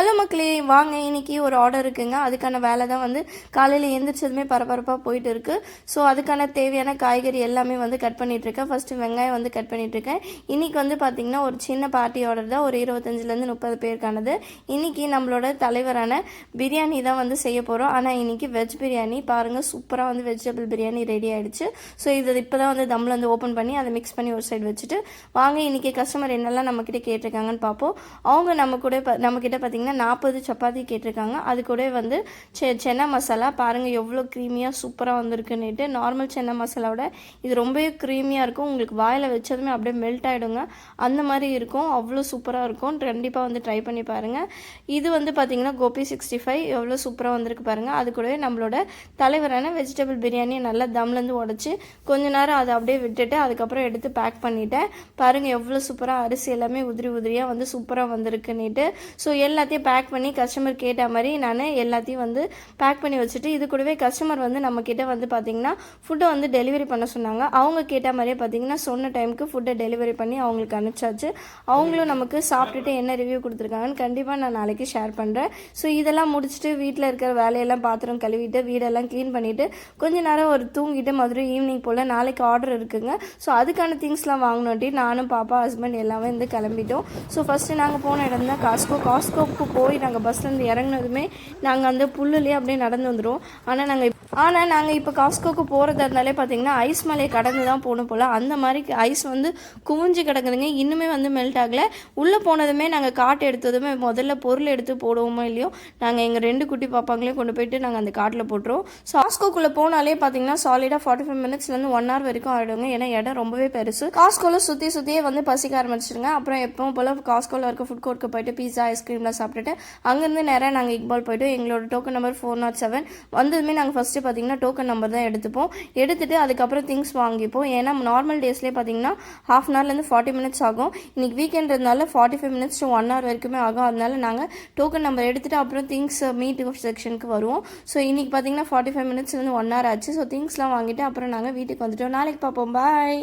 Hello மக்களே வாங்க இன்னைக்கு ஒரு ஆர்டர் இருக்குங்க. அதுக்கான வேலை தான் வந்து காலையில் எழுந்திரிச்சதுமே பரபரப்பாக போயிட்டு இருக்குது ஸோ அதுக்கான தேவையான காய்கறி எல்லாமே வந்து கட் பண்ணிகிட்ருக்கேன் இருக்கேன். வெங்காயம் வந்து கட் பண்ணிகிட்ருக்கேன் இருக்கேன். இன்னைக்கு வந்து பார்த்திங்கன்னா ஒரு சின்ன பார்ட்டி ஆர்டர் தான். ஒரு இருபத்தஞ்சிலேருந்து முப்பது பேருக்கானது. இன்னைக்கு நம்மளோட தலைவரான பிரியாணி தான் வந்து செய்ய போகிறோம் ஆனால் இன்றைக்கி வெஜ் பிரியாணி. பாருங்கள் சூப்பராக வந்து வெஜிடபிள் பிரியாணி ரெடி ஆகிடுச்சு ஸோ இது இப்போ தான் வந்து தம்மில் வந்து ஓப்பன் பண்ணி அதை மிக்ஸ் பண்ணி ஒரு சைடு வச்சுட்டு வாங்க இன்னைக்கு கஸ்டமர் என்னெல்லாம் நம்மக்கிட்ட கேட்டிருக்காங்கன்னு பார்ப்போம் அவங்க நம்ம கூட ப- நம்மக்கிட்ட பார்த்தீங்கன்னா நாற்பது சப்பாத்தி கேட்டிருக்காங்க. அது கூட வந்து செ சென்னா மசாலா பாருங்கள் எவ்வளோ க்ரீமியாக சூப்பராக வந்திருக்குன்னுட்டு. நார்மல் சென்னா மசாலாவோட இது ரொம்பவே க்ரீமியாக இருக்கும். உங்களுக்கு வாயில் வச்சதுமே அப்படியே மெல்ட் ஆகிடுங்க அந்த மாதிரி இருக்கும். அவ்வளோ சூப்பராக இருக்கும். கண்டிப்பாக வந்து ட்ரை பண்ணி பாருங்கள் இது வந்து பார்த்தீங்கன்னா கோபி சிக்ஸ்டி ஃபைவ் எவ்வளோ சூப்பராக வந்திருக்கு பாருங்கள் அது கூடவே நம்மளோட தலைவரான வெஜிடபிள் பிரியாணியை நல்லா தம்லேருந்து உடச்சி கொஞ்ச நேரம் அதை அப்படியே விட்டுட்டு அதுக்கப்புறம் எடுத்து பேக் பண்ணிவிட்டேன் பாருங்கள் எவ்வளோ சூப்பராக அரிசி எல்லாமே உதிரி உதிரியாக வந்து சூப்பராக வந்திருக்குன்னுட்டு. ஸோ எல்லாத்தையும் பேக் பண்ணி கஸ்டமர் கேட்ட மாதிரி நான் எல்லாத்தையும் வந்து பேக் பண்ணி வச்சுட்டு இது கூடவே கஸ்டமர் வந்து நம்மக்கிட்ட வந்து பார்த்தீங்கன்னா ஃபுட்டை வந்து டெலிவரி பண்ண சொன்னாங்க. அவங்க கேட்ட மாதிரியே பார்த்தீங்கன்னா சொன்ன டைமுக்கு ஃபுட்டை டெலிவரி பண்ணி அவங்களுக்கு அனுப்பிச்சாச்சு. அவங்களும் நமக்கு சாப்பிட்டுட்டு என்ன ரிவ்யூ கொடுத்துருக்காங்கன்னு கண்டிப்பாக நான் நாளைக்கு ஷேர் பண்ணுறேன் ஸோ இதெல்லாம் முடிச்சுட்டு வீட்டில் இருக்கிற வேலையெல்லாம் பாத்திரம் கழுவிட்டு வீடெல்லாம் க்ளீன் பண்ணிவிட்டு கொஞ்ச நேரம் ஒரு தூங்கிட்டு மறுபடியும் ஈவினிங் போல் நாளைக்கு ஆர்டர் இருக்குங்க. ஸோ அதுக்கான திங்ஸ்லாம் வாங்கினோட்டி நானும் பாப்பா ஹஸ்பண்ட் எல்லாமே வந்து கிளம்பிட்டோம். ஸோ ஃபஸ்ட்டு நாங்கள் போன இடம் தான் காஸ்கோ காஸ்கோவுக்கு போய் நாங்கள் பஸ்லேருந்து இறங்குனதுமே நாங்கள் அந்த புல்லுலேயே அப்படியே நடந்து வந்துடுவோம் ஆனால் நாங்கள் ஆனால் நாங்கள் இப்போ காஸ்கோக்கு போகிறதா இருந்தாலே பார்த்தீங்கன்னா ஐஸ் மலையை கடந்து தான் போகணும் போல். அந்த மாதிரி ஐஸ் வந்து குவிஞ்சு கிடக்குதுங்க. இன்னுமே வந்து மெல்ட் ஆகலை. உள்ளே போனதுமே நாங்கள் காட்டு எடுத்ததுமே முதல்ல பொருள் எடுத்து போடுவோமோ இல்லையோ நாங்கள் எங்கள் ரெண்டு குட்டி பாப்பாங்களையும் கொண்டு போயிட்டு நாங்கள் அந்த காட்டில் போட்டுருவோம். ஸோ காஸ்கோக்குள்ளே போனாலே பார்த்தீங்கன்னா சாலிடாக ஃபார்ட்டி ஃபைவ் மினிட்ஸ்லேருந்து ஒன் ஹவர் வரைக்கும் ஆகிடுங்க ஏன்னா இடம் ரொம்பவே பெருசு. காஸ்கோவில் சுற்றி சுற்றியே வந்து பசிக்க ஆரம்பிச்சிருங்க. அப்புறம் எப்பவும் போல் காஸ்கோவில் இருக்க ஃபுட் கோர்ட்டுக்கு போயிட்டு பீஸா ஐஸ்கிரீம்லாம் சாப்பிட்டுட்டு அங்கேருந்து நேராக நாங்கள் இக்பால் போயிட்டு எங்களோட token number four nought seven வந்ததுமே நாங்கள் ஃபஸ்ட்டு பார்த்தீங்கன்னா டோக்கன் நம்பர் தான் எடுத்துப்போம். எடுத்துகிட்டு அதுக்கப்புறம் திங்ஸ் வாங்கிப்போம். ஏன்னா நார்மல் டேஸ்லேயே பார்த்தீங்கன்னா ஹாஃப் அன் ஹவர்லேருந்து ஃபார்ட்டி மினிட்ஸ் ஆகும். இன்றைக்கி வீக்கெண்ட்றதுனால forty five minutes to one hour வரைக்குமே ஆகும். அதனால நாங்கள் டோக்கன் நம்பர் எடுத்துகிட்டு அப்புறம் திங்ஸ் மீட் செக்ஷனுக்கு வருவோம். ஸோ இன்றைக்கி பார்த்தீங்கன்னா ஃபார்ட்டி ஃபைவ் மினிட்ஸ்லேருந்து ஒன் ஹவர் ஆச்சு. ஸோ திங்ஸ்லாம் வாங்கிட்டு அப்புறம் நாங்கள் வீட்டுக்கு வந்துட்டோம். நாளைக்கு பார்ப்போம். பாய்